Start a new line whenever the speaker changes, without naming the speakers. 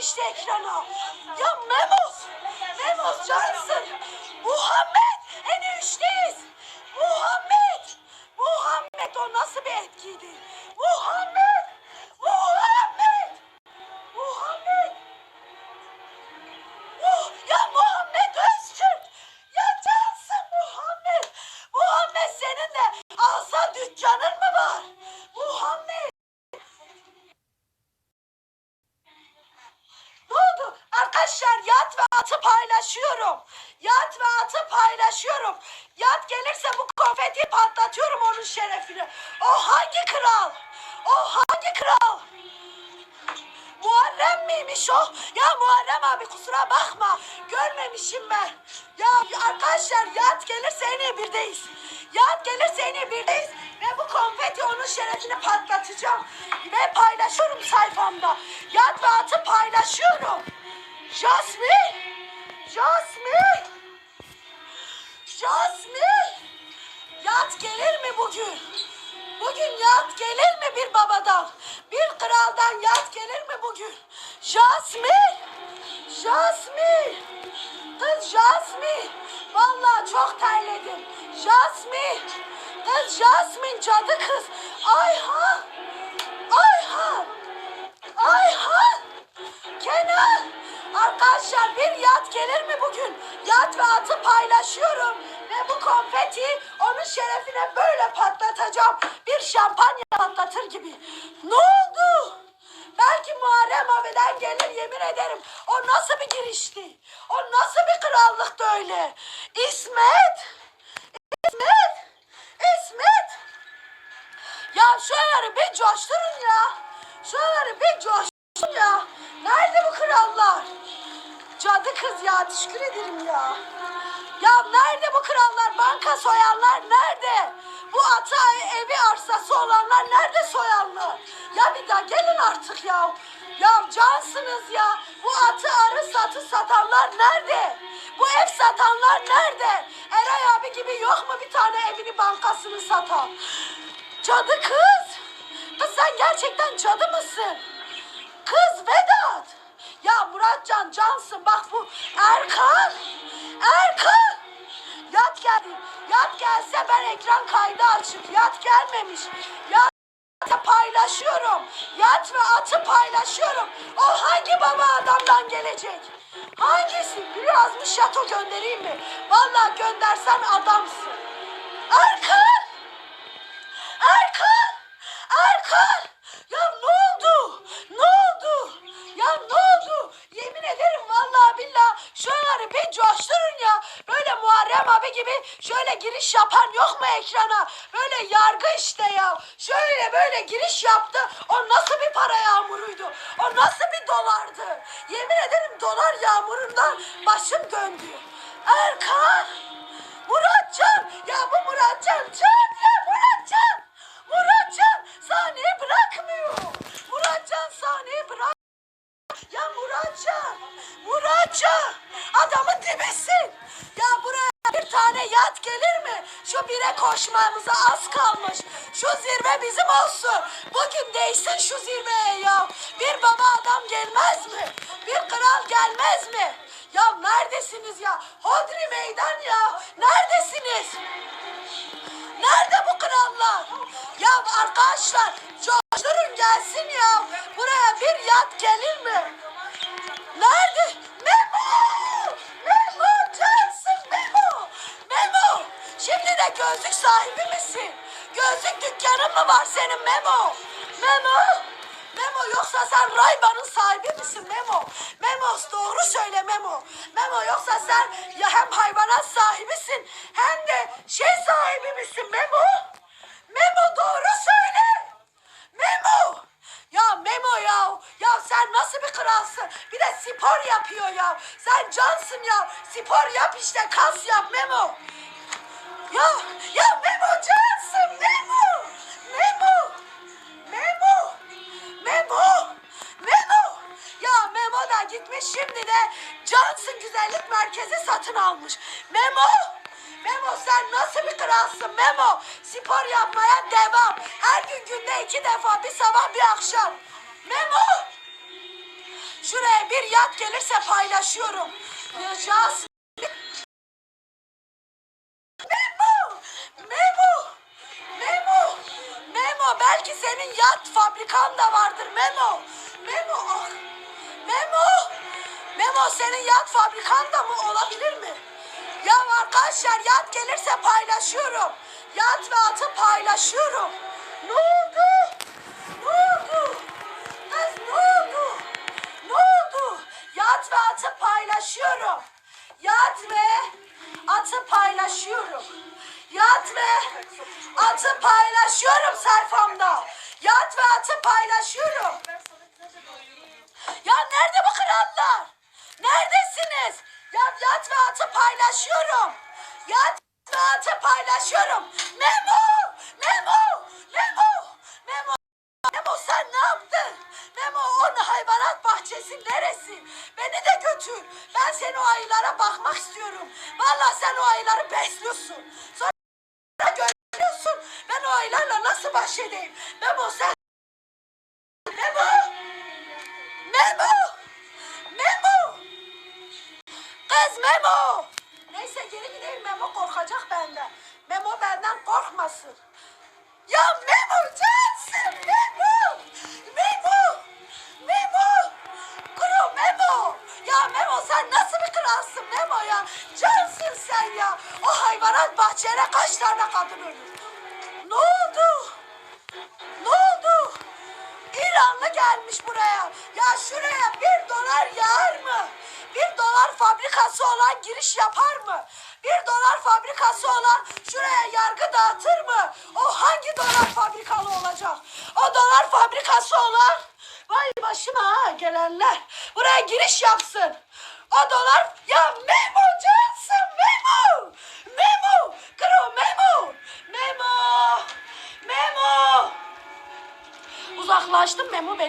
girişti ekrana. Ya Memos, Memos cansın. Muhammed en üçteyiz. Muhammed, Muhammed o nasıl bir etkiydi? Muhammed, paylaşıyorum. Yat ve atı paylaşıyorum. Yat gelirse bu konfeti patlatıyorum onun şerefine. O hangi kral? O hangi kral? Muharrem miymiş o? Ya Muharrem abi kusura bakma. Görmemişim ben. Ya arkadaşlar yat gelirse en iyi birdeyiz. Yat gelirse en iyi birdeyiz. Ve bu konfeti onun şerefine patlatacağım. Ve paylaşıyorum sayfamda. Yat ve atı paylaşıyorum. Jasmine! Jasmine! Jasmine! Yat gelir mi bugün? Bugün yat gelir mi bir babadan? Bir kraldan yat gelir mi bugün? Jasmine! Jasmine! Kız Jasmine! Vallahi çok terledim. Jasmine! Kız Jasmine cadı kız. Ayhan! Ayhan! Ayhan! Kenan! Arkadaşlar bir yat gelir mi bugün? Yat ve atı paylaşıyorum. Ve bu konfeti onun şerefine böyle patlatacağım. Bir şampanya patlatır gibi. Ne oldu? Belki Muharrem abiden gelir yemin ederim. O nasıl bir girişti? O nasıl bir krallıktı öyle? İsmet! İsmet! İsmet! Ya şuraları bir coşturun ya. Şuraları bir coşturun ya. Nerede bu krallar? Cadı kız ya teşekkür ederim ya. Ya nerede bu krallar? Banka soyanlar nerede? Bu ata evi arsası olanlar nerede soyanlar? Ya bir daha gelin artık ya. Ya cansınız ya. Bu atı arı satı satanlar nerede? Bu ev satanlar nerede? Eray abi gibi yok mu bir tane evini bankasını satan? Cadı kız. Kız sen gerçekten cadı mısın? Ekran kaydı açık. Yat gelmemiş. Yat paylaşıyorum. Yat ve atı paylaşıyorum. O hangi baba adamdan gelecek? Hangisi? Biri yazmış şato göndereyim mi? Vallahi göndersen adamsın. Erkan! Erkan! Erkan! Ya ne oldu? Ne oldu? Ya ne oldu? Yemin ederim vallahi billahi şuraları bir coşturun ya. Böyle Muharrem abi gibi şöyle giriş yapan yok mu ekrana? Böyle yargı işte ya. Şöyle böyle giriş yaptı. O nasıl bir para yağmuruydu? O nasıl bir dolardı? Yemin ederim dolar yağmurundan başım döndü. Erkan! Muratcan! Ya bu Muratcan! Can Şu bire koşmamıza az kalmış. Şu zirve bizim olsun. Bugün değişsin şu zirveye ya. Bir baba adam gelmez mi? Bir kral gelmez mi? Ya neredesiniz ya? Hodri meydan ya. Neredesiniz? Nerede bu krallar? Ya arkadaşlar coşturun gelsin ya. Buraya bir yat gelir mi? Nerede? Memo! Memo cansın Memo! Memo! Şimdi de gözlük sahibi misin? Gözlük dükkanın mı var senin Memo? Memo! Memo yoksa sen Rayban'ın sahibi misin Memo? Memo doğru söyle Memo. Memo yoksa sen ya hem hayvanat sahibisin hem de şey sahibi misin Memo? Memo doğru söyle. Memo! Ya Memo ya. Ya sen nasıl bir kralsın? Bir de spor yapıyor ya. Sen cansın ya. Spor yap işte kas yap Memo. Ya ya Memo cansın Memo. Memo. Memo. Memo. Memo. Ya Memo da gitmiş şimdi de Cansın Güzellik Merkezi satın almış. Memo. Memo sen nasıl bir kralsın Memo? Spor yapmaya devam. Her gün günde iki defa bir sabah bir akşam. Memo. Şuraya bir yat gelirse paylaşıyorum. Yiyeceğiz. Memo! Memo! Memo! Memo belki yat fabrikan da vardır Memo. Memo ah. Memo! Memo senin yat fabrikan da mı olabilir mi? Ya arkadaşlar yat gelirse paylaşıyorum. Yat ve atı paylaşıyorum. Ne oldu? Ne oldu? Kız ne oldu? Ne oldu? Yat ve atı paylaşıyorum. Yat ve atı paylaşıyorum. Yat ve atı paylaşıyorum sayfamda. Yat ve atı paylaşıyorum. Ya nerede bu krallar? Neredesiniz? Ya yat ve atı paylaşıyorum. Yat ve atı paylaşıyorum. Memo! Memo! Memo! Memo! Memo sen ne yaptın? Memo onun hayvanat bahçesi neresi? Beni de götür. Ben senin o ayılara bakmak istiyorum. Vallahi sen o ayıları besliyorsun. Sonra. Ben o ayılarla nasıl baş edeyim? Memo sen... Memo! Memo! Memo! Kız Memo! Neyse geri gideyim Memo korkacak benden. Memo benden korkmasın. Ya Memo cansın Memo! Memo! Memo! Kuru Memo! Ya Memo sen nasıl bir kralsın Memo ya? Cansın sen ya. O hayvanat bahçene kaç tane kadın ölür? Ne oldu? Ne oldu? İranlı gelmiş buraya. Ya şuraya bir dolar yağar mı? Bir dolar fabrikası olan giriş yapar mı? Bir dolar fabrikası olan şuraya yargı dağıtır mı? O hangi dolar fabrikalı olacak? O dolar fabrikası olan vay başıma ha gelenler. Buraya giriş yapsın. O dolar ya Memo cansın Memo. Memo. Kro Memo. Memo. Memo. Uzaklaştım Memo beni.